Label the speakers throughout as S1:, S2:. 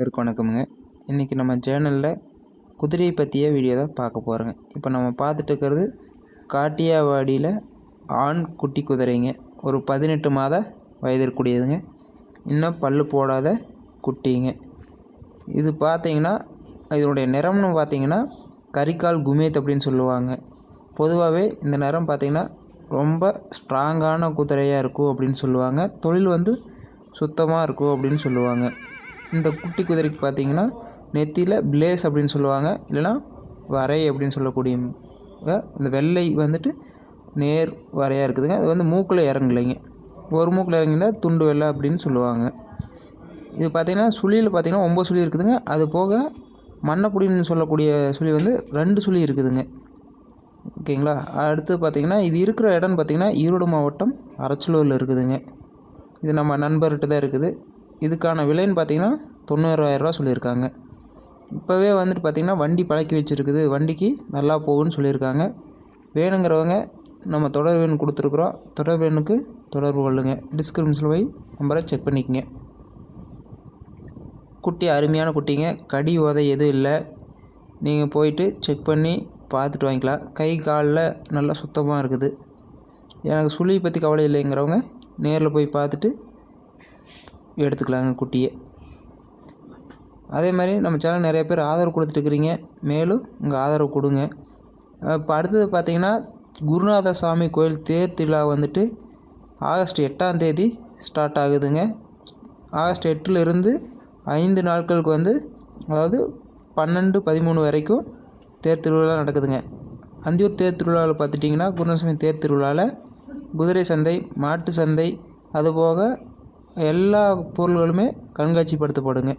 S1: பேருக்கு வணக்கமுங்க. இன்றைக்கி நம்ம சேனலில் குதிரையை பற்றிய வீடியோ தான் பார்க்க போகிறோங்க இப்போ நம்ம பார்த்துட்டு இருக்கிறது காட்டியாவாடியில் ஆண் குட்டி குதிரைங்க. ஒரு பதினெட்டு மாத வயது இருக்கக்கூடியதுங்க இன்னும் பல் போடாத குட்டிங்க. இது பார்த்தீங்கன்னா இதனுடைய நிறம்னு பார்த்தீங்கன்னா கரிக்கால் குமேத் அப்படின்னு சொல்லுவாங்க. பொதுவாகவே இந்த நிறம் பார்த்திங்கன்னா ரொம்ப ஸ்ட்ராங்கான குதிரையாக இருக்கும் அப்படின்னு சொல்லுவாங்க. தொழில் வந்து சுத்தமாக இருக்கும் அப்படின்னு சொல்லுவாங்க. இந்த குட்டி குதிரைக்கு பார்த்தீங்கன்னா நெத்தியில் பிளேஸ் அப்படின்னு சொல்லுவாங்க. இல்லைனா வரை அப்படின்னு சொல்லக்கூடிய இந்த வெள்ளை வந்துட்டு நேர் வரையாக இருக்குதுங்க. அது வந்து மூக்கில் இறங்கலைங்க. ஒரு மூக்கில் இறங்கியிருந்தால் துண்டு வெள்ளை அப்படின்னு சொல்லுவாங்க. இது பார்த்திங்கன்னா சுழியில் பார்த்திங்கன்னா ஒம்பது சுழி இருக்குதுங்க. அது போக மண்ணப்புடின்னு சொல்லக்கூடிய சுழி வந்து ரெண்டு சுழி இருக்குதுங்க. ஓகேங்களா? அடுத்து பார்த்திங்கன்னா இது இருக்கிற இடம்னு பார்த்திங்கன்னா ஈரோடு மாவட்டம் அரச்சலூரில் இருக்குதுங்க. இது நம்ம நண்பர்கிட்ட தான் இருக்குது. இதுக்கான விலைன்னு பார்த்தீங்கன்னா தொண்ணூறாயிரரூவா சொல்லியிருக்காங்க. இப்போவே வந்துட்டு பார்த்திங்கன்னா வண்டி பழக்கி வச்சுருக்குது. வண்டிக்கு நல்லா போகுன்னு சொல்லியிருக்காங்க. வேணுங்கிறவங்க நம்ம தொடர் வேணும் கொடுத்துருக்குறோம். தொடர் வேணுக்கு தொடர்பு கொள்ளுங்கள் டிஸ்கிரிப்ஷனில் போய் நம்பரை செக் பண்ணிக்கங்க. குட்டி அருமையான குட்டிங்க. கடி உதை எதுவும் இல்லை. நீங்கள் போயிட்டு செக் பண்ணி பார்த்துட்டு வாங்கிக்கலாம். கை காலில் நல்லா சுத்தமாக இருக்குது. எனக்கு சுழி பற்றி கவலை இல்லைங்கிறவங்க நேரில் போய் பார்த்துட்டு எடுத்துக்கலாங்க குட்டியை. அதே மாதிரி நம்ம சேனல் நிறைய பேர் ஆதரவு கொடுத்துட்ருக்குறீங்க மேலும் உங்கள் ஆதரவு கொடுங்க. இப்போ அடுத்தது பார்த்திங்கன்னா குருநாத சுவாமி கோயில் தேர் திருவிழா வந்துட்டு ஆகஸ்ட் எட்டாம் தேதி ஸ்டார்ட் ஆகுதுங்க. ஆகஸ்ட் எட்டுலேருந்து ஐந்து நாட்களுக்கு வந்து அதாவது பன்னெண்டு பதிமூணு வரைக்கும் தேர் திருவிழா நடக்குதுங்க. அந்தியூர் தேர் திருவிழாவில் பார்த்துட்டிங்கன்னா குருநாதசாமி தேர் திருவிழாவில் குதிரை சந்தை மாட்டு சந்தை அதுபோக எல்லா பொருள்களுமே கண்காட்சிப்படுத்தப்படுங்க.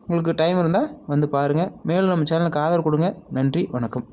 S1: உங்களுக்கு டைம் இருந்தால் வந்து பாருங்கள் மேலும் நம்ம சேனலுக்கு ஆதரவு கொடுங்க. நன்றி வணக்கம்.